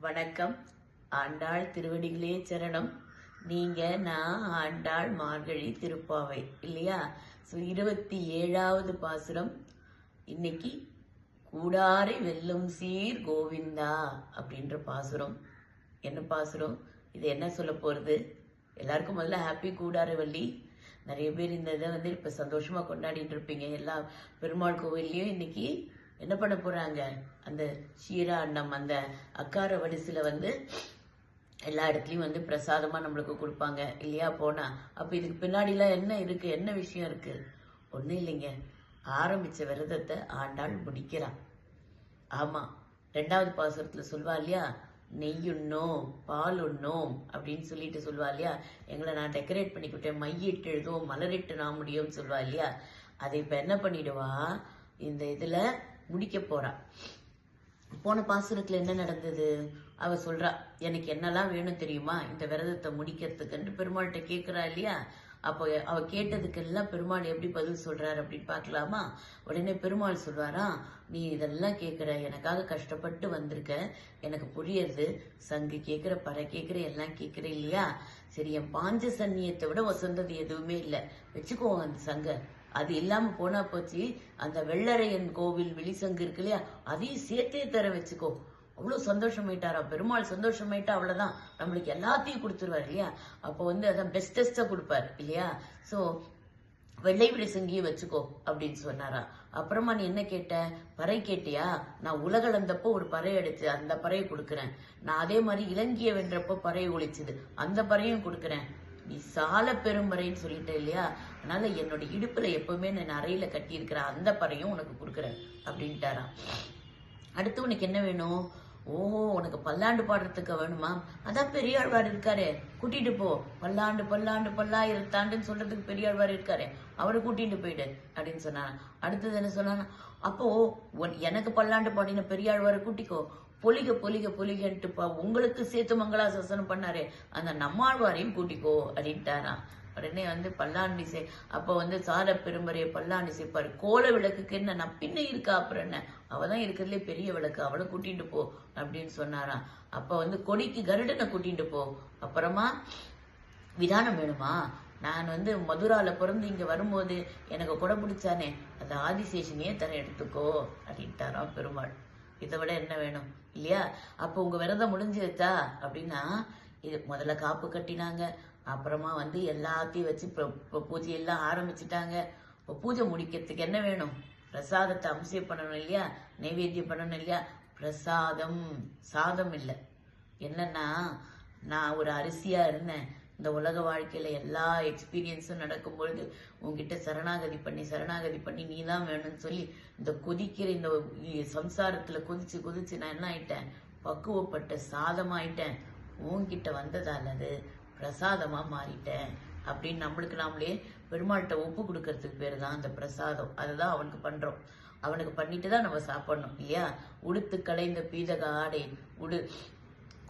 வணக்கம். ஆண்டாள் திருவடிகளே சரணம். நீங்க நான் ஆண்டாள் மார்கழி திருப்பாவை இல்லையா? ஸோ இருபத்தி ஏழாவது பாசுரம். இன்னைக்கு கூடாரை வெல்லும் சீர் கோவிந்தா அப்படின்ற பாசுரம். என்ன பாசுரம்? இது என்ன சொல்ல போறது? எல்லாருக்கும் முதல்ல ஹாப்பி கூடாரவல்லி நிறைய பேர் இந்த இதை வந்து இப்ப சந்தோஷமா கொண்டாடிட்டு இருப்பீங்க. எல்லா பெருமாள் கோவில்லையும் இன்னைக்கு என்ன பண்ண போறாங்க? அந்த ஷீரா அன்னம் அந்த அக்கார வடிசில வந்து எல்லா இடத்துலயும் வந்து பிரசாதமா நம்மளுக்கு கொடுப்பாங்க. இல்லையா போனா? அப்ப இதுக்கு பின்னாடிலாம் என்ன இருக்கு? என்ன விஷயம் இருக்கு? ஒண்ணும் இல்லைங்க. ஆரம்பிச்ச விரதத்தை ஆண்டாள் முடிக்கிறான் ஆமா. ரெண்டாவது பாசுரத்துல சொல்வா இல்லையா? நெய் உண்ணோம் பால் உண்ணோம் அப்படின்னு சொல்லிட்டு சொல்வா இல்லையா? எங்களை நான் டெக்கரேட் பண்ணிக்கிட்டேன். மையிட்டு எழுதுவோம் மலரிட்டு நான் முடியும்னு சொல்வா இல்லையா? அதை இப்ப என்ன பண்ணிடுவா? இந்த இதுல முடிக்க போறா. போன பாசுரத்துல என்ன நடந்தது? அவ சொல்றா எனக்கு என்னெல்லாம் வேணும் தெரியுமா? இந்த விரதத்தை முடிக்கிறதுக்குன்னு பெருமாள்கிட்ட கேக்குறா இல்லையா? அப்போ அவ கேட்டதுக்கெல்லாம் பெருமாள் எப்படி பதில் சொல்றாரு அப்படின்னு பார்க்கலாமா? உடனே பெருமாள் சொல்வாரா நீ இதெல்லாம் கேட்குற எனக்காக கஷ்டப்பட்டு வந்திருக்க. எனக்கு புரியுது சங்கு கேட்குற பறை கேட்குற எல்லாம் கேட்குற இல்லையா? சரி என் பாஞ்ச சன்னியத்தை விட வசந்தது எதுவுமே இல்லை. வச்சுக்கோ அந்த சங்க. அது இல்லாம போனா போச்சு. அந்த வெள்ளரையன் கோவில் விழிசங்கு இருக்கு இல்லையா? அதையும் சேர்த்தே தர வச்சுக்கோ. அவ்வளவு சந்தோஷமாயிட்டாரா பெருமாள் சந்தோஷமாயிட்டா அவ்வளவுதான். நம்மளுக்கு எல்லாத்தையும் கொடுத்துருவார் இல்லையா? அப்போ வந்து அதான் பெஸ்டஸ்டா கொடுப்பார் இல்லையா? சோ வெள்ளை விழிசங்கியை வச்சுக்கோ அப்படின்னு சொன்னாரா. அப்புறமா நீ என்ன கேட்ட? பறை கேட்டியா? நான் உலகளந்தப்போ ஒரு பறை எடுத்து அந்த பறையை கொடுக்குறேன். நான் அதே மாதிரி இலங்கையை வென்றப்போ பறையை ஒழிச்சுது. அந்த பறையும் கொடுக்குறேன். நீ சால பெரும்பறைன்னு சொல்லிட்ட இல்லையா? அதனால என்னோட இடுப்புல எப்பவுமே நான் அறையில கட்டி இருக்கிற அந்த பறையும் உனக்கு கொடுக்குறேன் அப்படின்ட்டாராம். அடுத்து உனக்கு என்ன வேணும்? ஓஹோ உனக்கு பல்லாண்டு பாடுறதுக்கு வேணுமா? அதான் பெரியாழ்வார் இருக்காரு. கூட்டிட்டு போ. பல்லாண்டு பல்லாண்டு பல்லாயிரத்தாண்டுன்னு சொல்றதுக்கு பெரியாழ்வார் இருக்காரு. அவரை கூட்டிட்டு போயிடு அப்படின்னு சொன்னாங்க அடுத்தது என்ன சொன்னாங்க அப்போ எனக்கு பல்லாண்டு பாடின பெரியாழ்வாரை கூட்டிக்கோ. பொலிக பொலிக பொலிகன்ட்டு உங்களுக்கு சேர்த்து மங்களா சசனம் பண்ணாரு அந்த நம்மாழ்வாரையும் கூட்டிக்கோ அப்படின்ட்டாராம் உடனே வந்து பல்லாண்டு இசை அப்ப வந்து சார பெரும்பறைய பல்லாண்டு இசைப்பாரு. கோல விளக்குக்கு என்ன நான் பின்ன இருக்கா அப்புறம் என்ன? அவதான் இருக்கிறதுலே பெரிய விளக்கு அவளை கூட்டிட்டு போ அப்படின்னு சொன்னாராம் அப்ப வந்து கொடிக்கு கருடனை கூட்டிட்டு போ. அப்புறமா விதானம் வேணுமா? நான் வந்து மதுரால பிறந்து இங்க வரும்போது எனக்கு கொடை பிடிச்சானே அந்த ஆதிசேஷனையே தர எடுத்துக்கோ அப்படின்ட்டாராம் பெருமாள். இதை விட என்ன வேணும்? இல்லையா? அப்போ உங்கள் விரதம் முடிஞ்சிருச்சா? அப்படின்னா இது முதல்ல காப்பு கட்டினாங்க. அப்புறமா வந்து எல்லாத்தையும் வச்சு இப்போ பூஜையெல்லாம் ஆரம்பிச்சிட்டாங்க. இப்போ பூஜை முடிக்கிறதுக்கு என்ன வேணும்? பிரசாதத்தை அம்சம் பண்ணணும் இல்லையா? நைவேத்தியம் பண்ணணும் இல்லையா? பிரசாதம். சாதம் இல்லை. என்னன்னா நான் ஒரு அரிசியாக இருந்தேன். இந்த உலக வாழ்க்கையில எல்லா எக்ஸ்பீரியன்ஸும் நடக்கும் பொழுது உன்கிட்ட சரணாகதி பண்ணி சரணாகதி பண்ணி நீ தான் வேணும்னு சொல்லி இந்த கொதிக்கிற இந்த சம்சாரத்தில் சம்சாரத்துல கொதிச்சு கொதிச்சு நான் என்ன ஆயிட்டேன்? பக்குவப்பட்ட சாதமாயிட்டேன். உன்கிட்ட வந்ததால அது பிரசாதமா மாறிட்டேன். அப்படின்னு நம்மளுக்கு நாமளே பெருமாள்கிட்ட ஒப்பு கொடுக்கறதுக்கு பேர் தான் அந்த பிரசாதம். அதுதான் அவனுக்கு பண்றோம். அவனுக்கு பண்ணிட்டு தான் நம்ம சாப்பிடணும் இல்லையா? உடுத்து களைந்த பீதக ஆடை உடு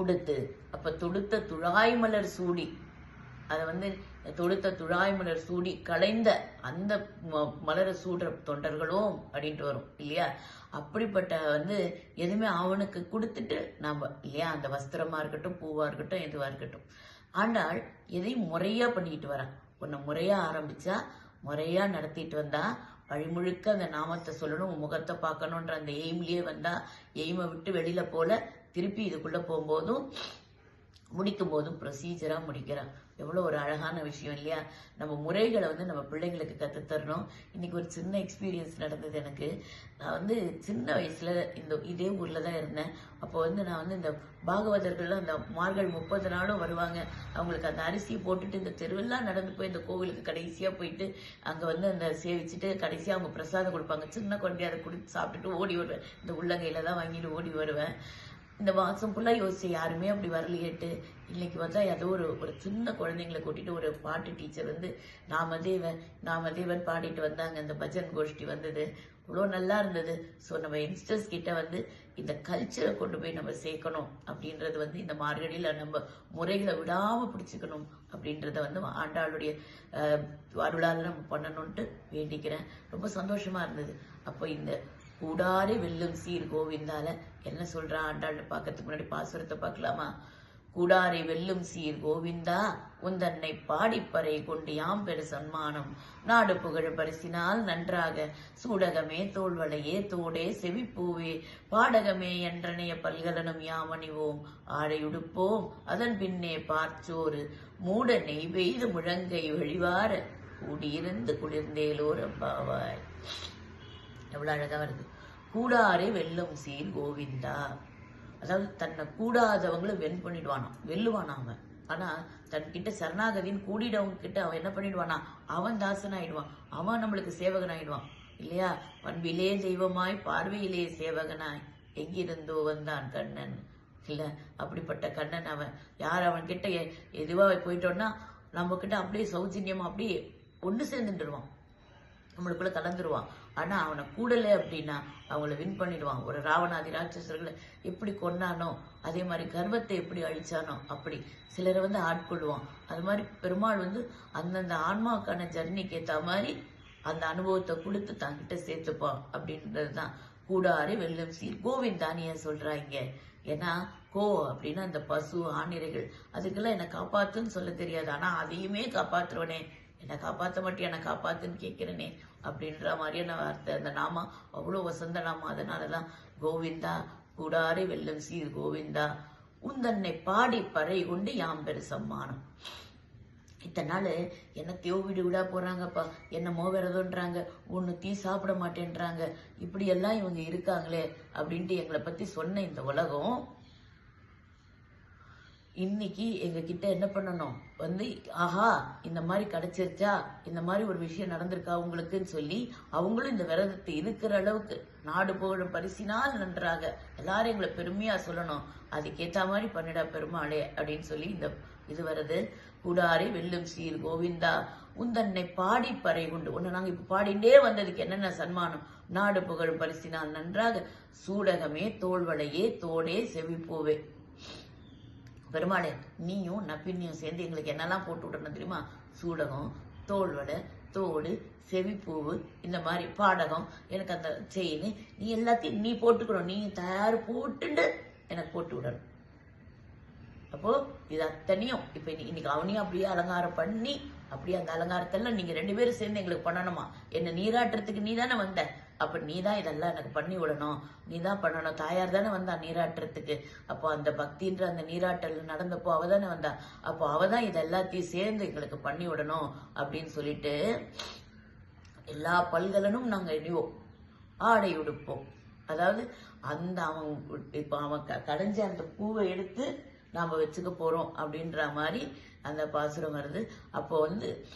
உடுத்து அப்ப தொடுத்த துழாய் மலர் சூடி அதை வந்து தொடுத்த துழாய் மலர் சூடி களைந்த அந்த ம- மலரை சூடுற தொண்டர்களும் அப்படின்ட்டு வரும் இல்லையா? அப்படிப்பட்ட வந்து எதுவுமே அவனுக்கு கொடுத்துட்டு நாம் இல்லையா? அந்த வஸ்திரமா இருக்கட்டும் பூவா இருக்கட்டும் எதுவா இருக்கட்டும். ஆண்டாள் எதையும் முறையா பண்ணிட்டு வரான்? உன்னை முறையா ஆரம்பிச்சா முறையா நடத்திட்டு வந்தா வழிமுழுக்க அந்த நாமத்தை சொல்லணும் உன் முகத்தை பார்க்கணுன்ற அந்த எய்ம்லயே வந்தா எய்மை விட்டு வெளியில போல திருப்பி இதுக்குள்ள போகும்போதும் முடிக்கும் போதும் ப்ரொசீஜரா முடிக்கிறான். எவ்வளோ ஒரு அழகான விஷயம் இல்லையா? நம்ம முறைகளை வந்து நம்ம பிள்ளைங்களுக்கு கற்றுத் தரணும் இன்னைக்கு ஒரு சின்ன எக்ஸ்பீரியன்ஸ் நடந்தது எனக்கு. நான் வந்து சின்ன வயசில் இந்த இதே ஊரில் தான் இருந்தேன். அப்போ வந்து நான் வந்து இந்த பாகவதர்கள்லாம் அந்த மார்கள் முப்பது நாளும் வருவாங்க. அவங்களுக்கு அந்த அரிசியை போட்டுட்டு இந்த தெருவெல்லாம் நடந்து போய் இந்த கோவிலுக்கு கடைசியாக போயிட்டு அங்கே வந்து அந்த சேவிச்சுட்டு கடைசியாக அவங்க பிரசாதம் கொடுப்பாங்க. சின்ன குழந்தைய அதை கொடுத்து சாப்பிட்டுட்டு ஓடி வருவேன். இந்த உள்ளங்கையில் தான் வாங்கிட்டு ஓடி வருவேன். இந்த மாசம் ஃபுல்லா யோசிச்சு யாருமே அப்படி வரலையேட்டு இன்னைக்கு வந்தா ஏதோ ஒரு ஒரு சின்ன குழந்தைங்களை கூட்டிட்டு ஒரு பாட்டு டீச்சர் வந்து நாமதேவன் நாமதேவன் பாடிட்டு வந்தாங்க. அந்த பஜன் கோஷ்டி வந்தது. இவ்வளோ நல்லா இருந்தது. ஸோ நம்ம யங்ஸ்டர்ஸ் கிட்ட வந்து இந்த கல்ச்சரை கொண்டு போய் நம்ம சேர்க்கணும். அப்படின்றது வந்து இந்த மார்கழியில் நம்ம முறைகளை விடாமல் பிடிச்சிக்கணும் அப்படின்றத வந்து ஆண்டாளுடைய அருளால் நம்ம பண்ணணும்ட்டு வேண்டிக்கிறேன். ரொம்ப சந்தோஷமாக இருந்தது. அப்போ இந்த கூடாரி வெல்லும் சீர் கோவிந்தால. என்ன சொல்றான் ஆண்டாள்? பார்க்கறதுக்கு முன்னாடி பாசுரத்தை பார்க்கலாமா? கூடாரை வெல்லும் சீர் கோவிந்தா உந்தன்னை பாடிப்பறை கொண்டு யாம் பெரு சன்மானம். நாடு புகழ் பரிசினால் நன்றாக. சூடகமே தோல்வளையே தோடே செவிப்பூவே. பாடகமே என்றனைய பல்கலனும் யாமணிவோம் ஆடையுடுப்போம் அதன் பின்னே பார்ச்சோறு. மூட நெய் பெய்து முழங்கை வழிவார. கூடியிருந்து குளிர்ந்தேலோரம்பாவாய் எவ்வளோ அழகாக வருது. கூடாரே வெல்லும் சீர் கோவிந்தா. அதாவது தன்னை கூடாதவங்களை வென் பண்ணிடுவானாம். வெல்லுவானா அவன். ஆனால் தன்கிட்ட சரணாகதின்னு கூடிடவங்க கிட்ட அவன் என்ன பண்ணிடுவானா? அவன் தாசன் ஆயிடுவான் அவன் நம்மளுக்கு சேவகன் ஆயிடுவான் இல்லையா? பண்பிலே தெய்வமாய் பார்வையிலே சேவகனாய். எங்கிருந்தோ வந்தான் கண்ணன். இல்லை அப்படிப்பட்ட கண்ணன் அவன். யார் அவன் கிட்ட எ- எதுவா நம்ம கிட்ட அப்படியே சௌஜன்யமா அப்படியே ஒன்று சேர்ந்துட்டுருவான். நம்மளுக்குள்ள கலந்துருவான். ஆனா அவனை கூடலை அப்படின்னா அவங்கள வின் பண்ணிடுவான். ஒரு ராவணாதி ராட்சசர்களை எப்படி கொன்னானோ அதே மாதிரி கர்வத்தை எப்படி அழிச்சானோ அப்படி சிலரை வந்து ஆட்கொள்வான் அது மாதிரி பெருமாள் வந்து அந்தந்த ஆன்மாவுக்கான ஜர்னிக்கு ஏத்த மாதிரி அந்த அனுபவத்தை கொடுத்து தங்கிட்ட சேர்த்துப்பான் அப்படின்றது தான் கூடாறு வெள்ளம் சீர். கோவிந்தானிய சொல்றாங்க? ஏன்னா கோ அப்படின்னா அந்த பசு ஆணிரைகள் அதுக்கெல்லாம் என்னை காப்பாத்துன்னு சொல்ல தெரியாது. ஆனா அதையுமே காப்பாத்துறவனே. என்னை காப்பாத்த மாட்டியா? என்னை காப்பாத்துன்னு கேட்கிறனே அப்படின்ற மாதிரியான வார்த்தை. அந்த நாமா அவ்வளோ வசந்த நாமா. அதனாலதான் கோவிந்தா கூடாரி வெல்லும் சீர் கோவிந்தா உந்தன்னை பாடி பறை கொண்டு யாம் பெரு சம்மானம். இத்தனை நாள் என்னத்தையோ வீடு விடா போறாங்கப்பா. என்னமோ விரதம்ன்றாங்க ஒன்று தீ சாப்பிட மாட்டேன்றாங்க. இப்படி எல்லாம் இவங்க இருக்காங்களே அப்படின்ட்டு எங்களை பத்தி சொன்ன இந்த உலகம் இன்னைக்கு எங்ககிட்ட என்ன பண்ணணும்? வந்து ஆஹா இந்த மாதிரி கிடைச்சிருச்சா? இந்த மாதிரி ஒரு விஷயம் நடந்திருக்கா உங்களுக்குன்னு சொல்லி அவங்களும் இந்த விரதத்தை இருக்கிற அளவுக்கு நாடு புகழும் பரிசினால் நன்றாக எல்லாரும் எங்களை பெருமையா சொல்லணும். அதுக்கேற்ற மாதிரி பண்ணிடா பெருமாளே அப்படின்னு சொல்லி இந்த இது வருது குடாரி வெல்லும் சீர் கோவிந்தா உந்தன்னை பாடி பறை கொண்டு உன்னை நாங்க இப்ப பாடிண்டே வந்ததுக்கு என்னென்ன சன்மானம்? நாடு புகழும் பரிசினால் நன்றாக சூடகமே தோல்வளையே தோடே செவிப்போவே. பெருமாளே நீயும் நப்பின்னியும் சேர்ந்து எங்களுக்கு என்னெல்லாம் போட்டு விடணும் தெரியுமா? சூடகம் தோல்வடை தோடு செவிப்பூவு இந்த மாதிரி பாடகம் எனக்கு அந்த செயின் நீ எல்லாத்தையும் நீ போட்டுக்கணும். நீ தயார் போட்டுண்டு எனக்கு போட்டு விடணும். அப்போ இது அத்தனையும் இப்ப இன்னைக்கு அவனையும் அப்படியே அலங்காரம் பண்ணி அப்படியே அந்த அலங்காரத்தெல்லாம் நீங்க ரெண்டு பேரும் சேர்ந்து எங்களுக்கு பண்ணணுமா? என்ன நீராட்டுறதுக்கு நீ தானே வந்த? அப்ப நீ தான் இதெல்லாம் எனக்கு பண்ணி விடணும். நீ தான் பண்ணணும். தாயார் தானே வந்தா நீராட்டுறதுக்கு. அப்போ அந்த பக்தின்ற அந்த நீராட்டல் நடந்தப்போ அவ தானே வந்தா. அப்போ அவ தான் இது எல்லாத்தையும் சேர்ந்து எங்களுக்கு பண்ணி விடணும் அப்படின்னு சொல்லிட்டு எல்லா பல்கலனும் நாங்க இடிவோம் ஆடை உடுப்போம். அதாவது அந்த அவன் இப்ப அவன் க- கடைஞ்ச அந்த பூவை எடுத்து நாம வச்சுக்க போறோம் அப்படின்ற மாதிரி அந்த பாசுரம் வருது. அப்போ வந்து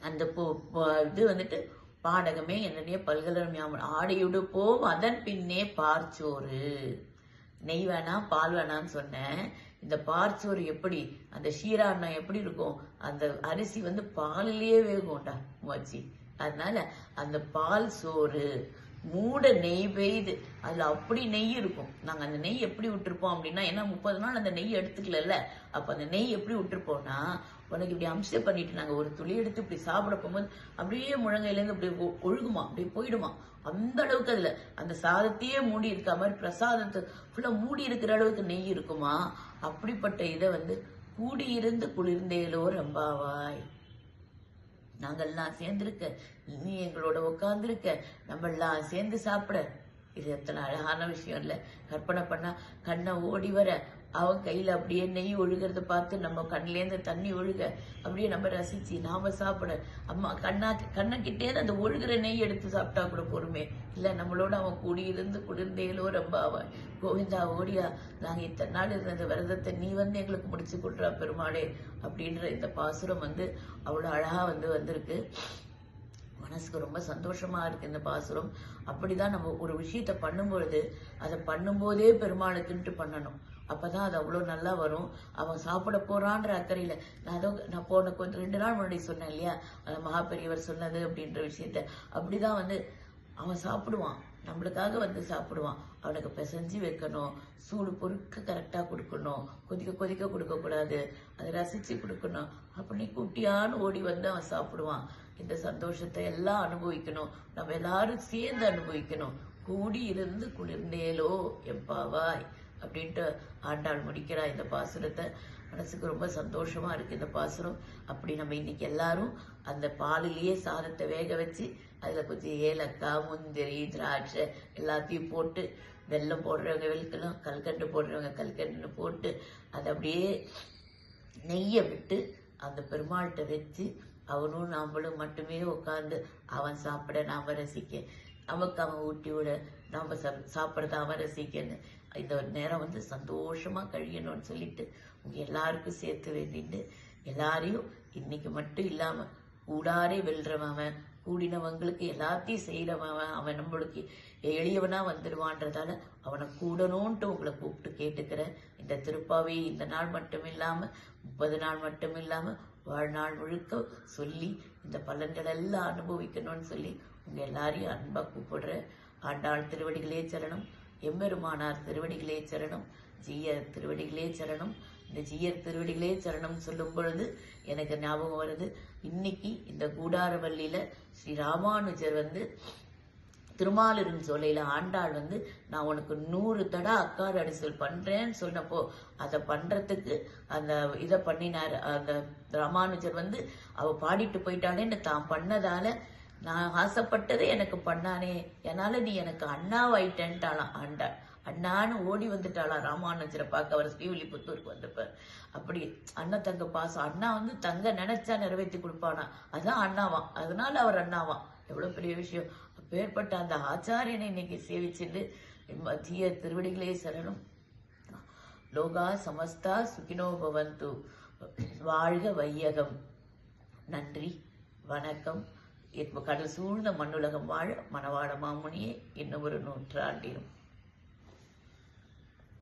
அந்த பூ- இது வந்துட்டு பாடகமே என்னுடைய பல்கலன் ஞாபகம் ஆடையுடுப்போம் அதன் பின்னே பார்ச்சோறு. நெய் வேணாம் பால் வேணாம்னு சொன்னேன். இந்த பார்ச்சோறு எப்படி அந்த ஷீராண்ணம் எப்படி இருக்கும்? அந்த அரிசி வந்து பாலிலேயே வேகும்டா மச்சி அதனால அந்த பால் சோறு. மூட நெய் பெய்து அதுல அப்படி நெய் இருக்கும். நாங்க அந்த நெய் எப்படி விட்டுருப்போம் அப்படின்னா ஏன்னா முப்பது நாள் அந்த நெய் எடுத்துக்கலல்ல. அப்ப அந்த நெய் எப்படி விட்டுருப்போம்னா உனக்கு இப்படி அம்சம் பண்ணிட்டு நாங்க ஒரு துளி எடுத்து இப்படி சாப்பிட போகும்போது அப்படியே முழங்கையில இருந்து அப்படியே ஒழுகுமா அப்படியே போயிடுமா. அந்த அளவுக்கு அதுல அந்த சாதத்தையே மூடி இருக்க மாதிரி பிரசாதத்தை ஃபுல்லாக மூடி இருக்கிற அளவுக்கு நெய் இருக்குமா? அப்படிப்பட்ட இதை வந்து கூடியிருந்து குளிர்ந்தேலோ ரம்பாவாய். நாங்கெல்லாம் சேர்ந்துருக்க இனி எங்களோட உட்காந்துருக்க நம்மெல்லாம் சேர்ந்து சாப்பிட. இது எத்தனை அழகான விஷயம் இல்லை. கற்பனை பண்ணா கண்ணை ஓடி வர அவன் கையில அப்படியே நெய் ஒழுகிறத பார்த்து நம்ம கண்ணிலேருந்து தண்ணி ஒழுக. அப்படியே நம்ம ரசிச்சு நாம சாப்பிட. அம்மா கண்ணா கண்ணக்கிட்டே அந்த ஒழுகிற நெய் எடுத்து சாப்பிட்டா கூட பொறுமே. இல்ல நம்மளோட அவன் கூடியிருந்து குளிர்ந்தேலோ ரொம்ப அவன் கோவிந்தா ஓடியா நாங்க இத்தனை நாள் இருந்த விரதத்தை நீ வந்து எங்களுக்கு முடிச்சு கொடுறா பெருமாளே அப்படின்ற இந்த பாசுரம் வந்து அவ்வளவு அழகா வந்து வந்திருக்கு. மனசுக்கு ரொம்ப சந்தோஷமா இருக்கு இந்த பாசுரம். அப்படிதான் நம்ம ஒரு விஷயத்த பண்ணும்பொழுது அதை பண்ணும்போதே பெருமாளுக்குன்ட்டு பண்ணணும். அப்பதான் அது அவ்வளவு நல்லா வரும். அவன் சாப்பிட போறான்ற அக்கறையில. நான் அதோ நான் போன கொஞ்சம் ரெண்டு நாள் முன்னாடி சொன்னேன் இல்லையா? அந்த சொன்னது அப்படின்ற விஷயத்த. அப்படிதான் வந்து அவன் சாப்பிடுவான். நம்மளுக்காக வந்து சாப்பிடுவான். அவனுக்கு பிசைஞ்சு வைக்கணும். சூடு பொறுக்க கரெக்டா கொடுக்கணும். கொதிக்க கொதிக்க கொடுக்க கூடாது அதை ரசிச்சு கொடுக்கணும். அப்படி குட்டியான்னு ஓடி வந்து அவன் சாப்பிடுவான். இந்த சந்தோஷத்தை எல்லாம் அனுபவிக்கணும். நம்ம எல்லாரும் சேர்ந்து அனுபவிக்கணும். கூடி இருந்து குளிர்ந்தேலோ எப்பாவாய். அப்படின்ட்டு ஆண்டாள் முடிக்கிறா இந்த பாசுரத்தை. மனசுக்கு ரொம்ப சந்தோஷமா இருக்கு இந்த பாசுரம். அப்படி நம்ம இன்னைக்கு எல்லாரும் அந்த பாலிலேயே சாதத்தை வேக வச்சு அதுல கொஞ்சம் ஏலக்காய் முந்திரி திராட்சை எல்லாத்தையும் போட்டு வெல்லம் போடுறவங்க வெளுக்கணும் கல்கண்டு போடுறவங்க கல்கண்டு போட்டு அதை அப்படியே நெய்யை விட்டு அந்த பெருமாள்கிட்ட வச்சு அவனும் நாமளும் மட்டுமே உட்காந்து அவன் சாப்பிட நாம ரசிக்க. நமக்கு அவன் ஊட்டி விட நாம சா- சாப்பிட்றத அவன் ரசிக்கன்னு. இந்த நேரம் வந்து சந்தோஷமாக கழியணும்னு சொல்லிட்டு உங்கள் எல்லாருக்கும் சேர்த்து வேண்டிட்டு எல்லாரையும் இன்னைக்கு மட்டும் இல்லாமல் கூடாரே வெல்றவன் அவன் கூடினவங்களுக்கு எல்லாத்தையும் செய்கிறவன் அவன் நம்மளுக்கு எளியவனா வந்துடுவான்றதால அவனை கூடணும்ன்ட்டு உங்களை கூப்பிட்டு கேட்டுக்கிறேன். இந்த திருப்பாவை இந்த நாள் மட்டும் இல்லாமல் முப்பது நாள் மட்டும் இல்லாமல் வாழ்நாள் முழுக்க சொல்லி இந்த பலன்கள் எல்லாம் அனுபவிக்கணும்னு சொல்லி உங்கள் எல்லாரையும் அன்பாக கூப்பிடுறேன். ஆண்டாள் திருவடிகளே சரணம். எம்பெருமானார் திருவடிகளே சரணம். ஜீயர் திருவடிகளே சரணம். இந்த ஜீயர் திருவடிகளே சரணம் சொல்லும் பொழுது எனக்கு ஞாபகம் வருது. இன்னைக்கு இந்த கூடாரவல்லியில ஸ்ரீ ராமானுஜர் வந்து திருமாலிரும் சோலையில ஆண்டாள் வந்து நான் உனக்கு நூறு தடா அக்கார் அடிசல் பண்றேன்னு சொன்னப்போ அதை பண்றதுக்கு அந்த இதை பண்ணினார். அந்த ராமானுஜர் வந்து அவ பாடிட்டு போயிட்டானேன்னு தான் பண்ணதால நான் ஆசைப்பட்டதை எனக்கு பண்ணானே. என்னால நீ எனக்கு அண்ணாவாயிட்டேன்ட்டாளாம் ஆண்டாள் அண்ணான்னு ஓடி வந்துட்டாளாம் ராமானுஜரை பார்க்க. அவர் ஸ்ரீவில்லிபுத்தூருக்கு வந்தப்ப. அப்படி அண்ணன் தங்க பாசம். அண்ணா வந்து தங்க நினைச்சா நிறைவேற்றி கொடுப்பானா? அதான் அண்ணாவான் அதனால அவர் அண்ணாவான் எவ்வளவு பெரிய விஷயம். அப்பேற்பட்ட அந்த ஆச்சாரியனை இன்னைக்கு சேவிச்சுட்டு மத்திய திருவடிகளே சரணம். லோகா சமஸ்தா சுகினோ பவந்து. வாழ்க வையகம். நன்றி. வணக்கம். இப்ப கடல் சூழ்ந்த மண்ணுலகம் வாழ மணவாள மாமுனியே இன்னும் ஒரு நூற்றாண்டிலும்